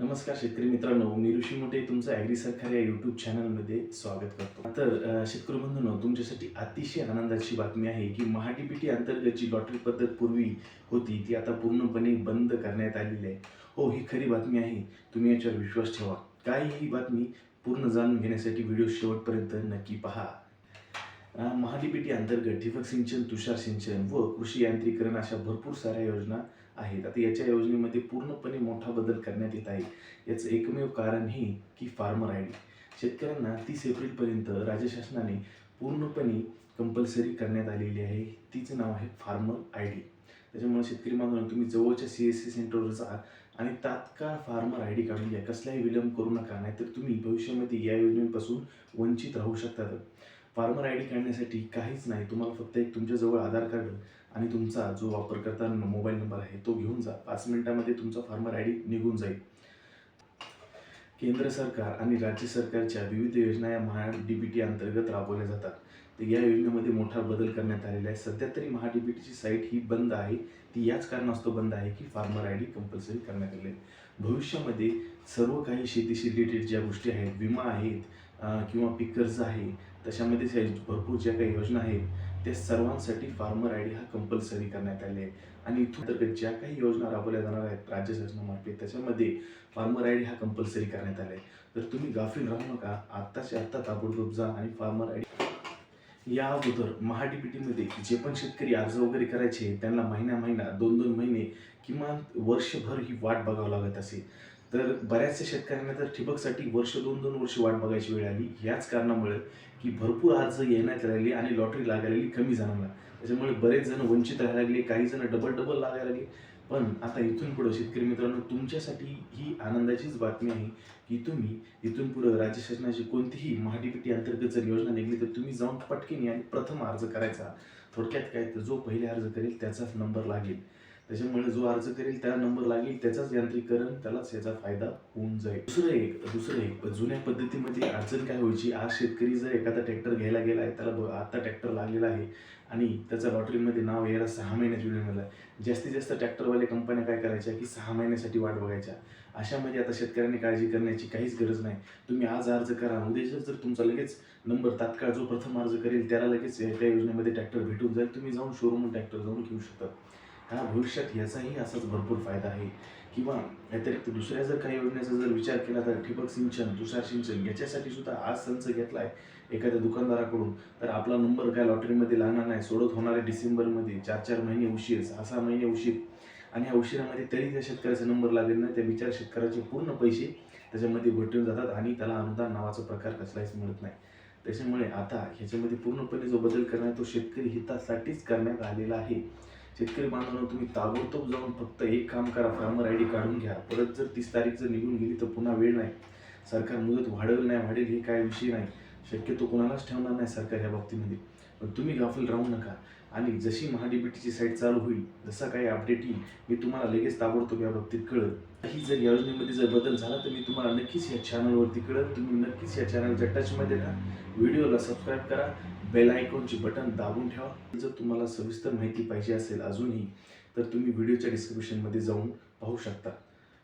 नमस्कार शेतकरी मित्रांनो मी ऋषी मोठे तुमचं ॲग्री सरकार या यूट्यूब चॅनलमध्ये स्वागत करतो. तर शेतकरी बंधूंनो तुमच्यासाठी अतिशय आनंदाची बातमी आहे की महाडीबीटी अंतर्गत जी लॉटरी पद्धत पूर्वी होती ती आता पूर्णपणे बंद करण्यात आलेली आहे. हो ही खरी बातमी आहे. तुम्ही याच्यावर विश्वास ठेवा. काय ही बातमी पूर्ण जाणून घेण्यासाठी व्हिडिओ शेवटपर्यंत नक्की पहा. अ, महाडीबीटी अंतर्गत ठिबक सिंचन तुषार सिंचन व कृषी यांत्रिकरण अशा भरपूर साऱ्या योजना आहेत. आता याच्या योजनेमध्ये पूर्णपणे मोठा बदल करण्यात येत आहे. याचं एकमेव कारण हे की फार्मर आय डी. शेतकऱ्यांना तीस एप्रिलपर्यंत राज्य शासनाने पूर्णपणे कंपल्सरी करण्यात आलेली आहे. तिचं नाव आहे फार्मर आय डी. त्याच्यामुळे शेतकरी बांधवांनो तुम्ही जवळच्या सी एस सी सेंटरवर जा आणि तात्काळ फार्मर आय डी काढून घ्या. कसलाही विलंब करू नका. नाहीतर तुम्ही भविष्यामध्ये या योजनेपासून वंचित राहू शकतात फार्मर आय डी काढण्यासाठी काहीच नाही. तुम्हाला फक्त एक तुमच्याजवळ आधार कार्ड आणि तुमचा जो वापरकर्ता मोबाईल नंबर आहे तो घेऊन जा. पाच मिनिटामध्ये तुमचा फार्मर आय डी निघून जाईल. केंद्र सरकार आणि राज्य सरकारच्या विविध योजना या महा डी बी टी अंतर्गत राबवल्या जातात. तर या योजनेमध्ये मोठा बदल करण्यात आलेला आहे. सध्या तरी महा डी बी टीची साईट ही बंद आहे. ती याच कारणास्तव बंद आहे की फार्मर आय डी कंपल्सरी करण्यात आले भविष्यामध्ये सर्व काही शेतीशी रिलेटेड ज्या गोष्टी आहेत विमा आहेत किंवा पीक कर्ज आहे त्याच्यामध्ये भरपूर ज्या काही योजना आहेत त्या सर्वांसाठी फार्मर आय डी हा कंपल्सरी करण्यात आले आहे आणि इथून अंतर्गत ज्या काही योजना राबवल्या जाणार आहेत राज्य शासनामार्फत त्याच्यामध्ये फार्मर आय डी हा कंपल्सरी करण्यात आला आहे तर तुम्ही गाफील राहू नका. आत्ताच्या आत्ता ताबडतोब जा आणि फार्मर आय डी या अगोदर महाडीपीटीमध्ये जे पण शेतकरी अर्ज वगैरे करायचे त्यांना महिना महिना दोन दोन महिने किमान वर्षभर ही वाट बघावं लागत असे. तर बऱ्याचशा शेतकऱ्यांना तर ठिबकसाठी वर्ष दोन दोन वर्ष वाट बघायची वेळ आली. याच कारणामुळे की भरपूर अर्ज येण्यात राहिली आणि लॉटरी लागायला कमी जणांना. त्याच्यामुळे बरेच जण वंचित राहायला लागले काही जण डबल डबल लागायला लागले. पण आता इथून पुढं शेतकरी मित्रांनो तुमच्यासाठी ही आनंदाचीच बातमी आहे की तुम्ही इथून पुढं राज्य शासनाची कोणतीही महाडीपीटी अंतर्गत जर योजना निघली तर तुम्ही जाऊन पटकेने आणि प्रथम अर्ज करायचा. थोडक्यात काय तर जो पहिले अर्ज करेल त्याचाच नंबर लागेल. त्याच्यामुळे जो अर्ज करेल त्याला नंबर लागेल त्याचाच यांत्रिकरण त्यालाच याचा फायदा होऊन जाईल. दुसरं एक दुसरं एक जुन्या पद्धतीमध्ये अडचण काय व्हायची? आज शेतकरी जर एखादा ट्रॅक्टर घ्यायला गेला आहे त्याला ब- आता ट्रॅक्टर लागलेला आहे आणि त्याचं लॉटरीमध्ये नाव यायला सहा महिन्यात वेळ मिळाला आहे. जास्तीत जास्त ट्रॅक्टरवाले कंपन्या काय करायच्या की सहा महिन्यासाठी वाट बघायच्या. अशामध्ये आता शेतकऱ्यांनी काळजी करण्याची काहीच गरज नाही. तुम्ही आज अर्ज करा उद्याच जर तुमचा लगेच नंबर तात्काळ जो प्रथम अर्ज करेल त्याला लगेच त्या योजनेमध्ये ट्रॅक्टर भेटून जाईल. तुम्ही जाऊन शोरूम ट्रॅक्टर जाऊन घेऊ शकता. हा भविष्यात याचाही असाच भरपूर फायदा आहे. किंवा व्यतिरिक्त दुसऱ्या जर काही योजनेचा जर विचार केला तर ठिबक सिंचन तुषार सिंचन याच्यासाठी सुद्धा आज संच घेतला आहे एखाद्या दुकानदाराकडून. तर आपला नंबर काय लॉटरीमध्ये लागणार नाही सोडत होणारे डिसेंबरमध्ये चार चार महिने उशीर सहा सहा महिने उशीर. आणि ह्या उशिरामध्ये तरी त्या शेतकऱ्याचा नंबर लागेल नाही त्या बिचार शेतकऱ्याचे पूर्ण पैसे त्याच्यामध्ये भेटून जातात आणि त्याला अनुदान नावाचा प्रकार कसलाच मिळत नाही. त्याच्यामुळे आता ह्याच्यामध्ये पूर्णपणे जो बदल करणार तो शेतकरी हितासाठीच करण्यात आलेला आहे. शेतकरी बांधवांनो तुम्ही ताबडतोब जाऊन फक्त एक काम करा. फार्मर आय डी काढून घ्या. परत जर तीस तारीख जर निघून गेली तर पुन्हा वेळ नाही. सरकार मुदत वाढेल नाही वाढेल हे काय विषय नाही. शक्यतो कोणालाच ठेवणार नाही सरकार या बाबतीमध्ये. पण तुम्ही गाफील राहू नका. आणि जशी महाडीबीटीची साईट चालू होईल जसा काही अपडेट येईल. मी तुम्हाला लगेच ताबडतोब या बाबतीत कळत ही जर या योजनेमध्ये जर बदल झाला तर मी तुम्हाला नक्कीच या चॅनलवरती कळत तुम्ही नक्कीच या चॅनलच्या टचमध्ये राहा. व्हिडिओला सबस्क्राईब करा. बेल आयकॉनचे बटन दाबून ठेवा. जर तुम्हाला सविस्तर माहिती पाहिजे असेल अजूनही तर तुम्ही व्हिडिओच्या डिस्क्रिप्शनमध्ये जाऊन पाहू शकता.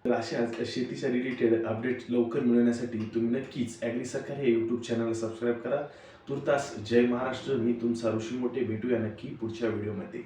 तर अशा शेतीच्या रिलेटेड अपडेट लवकर मिळवण्यासाठी तुम्ही नक्कीच ॲग्री सरकार हे यूट्यूब चॅनलला सबस्क्राईब करा. तुर्तास जय महाराष्ट्र. मी तुमचा ऋषी मोठे भेटूया नक्की पुढच्या व्हिडिओमध्ये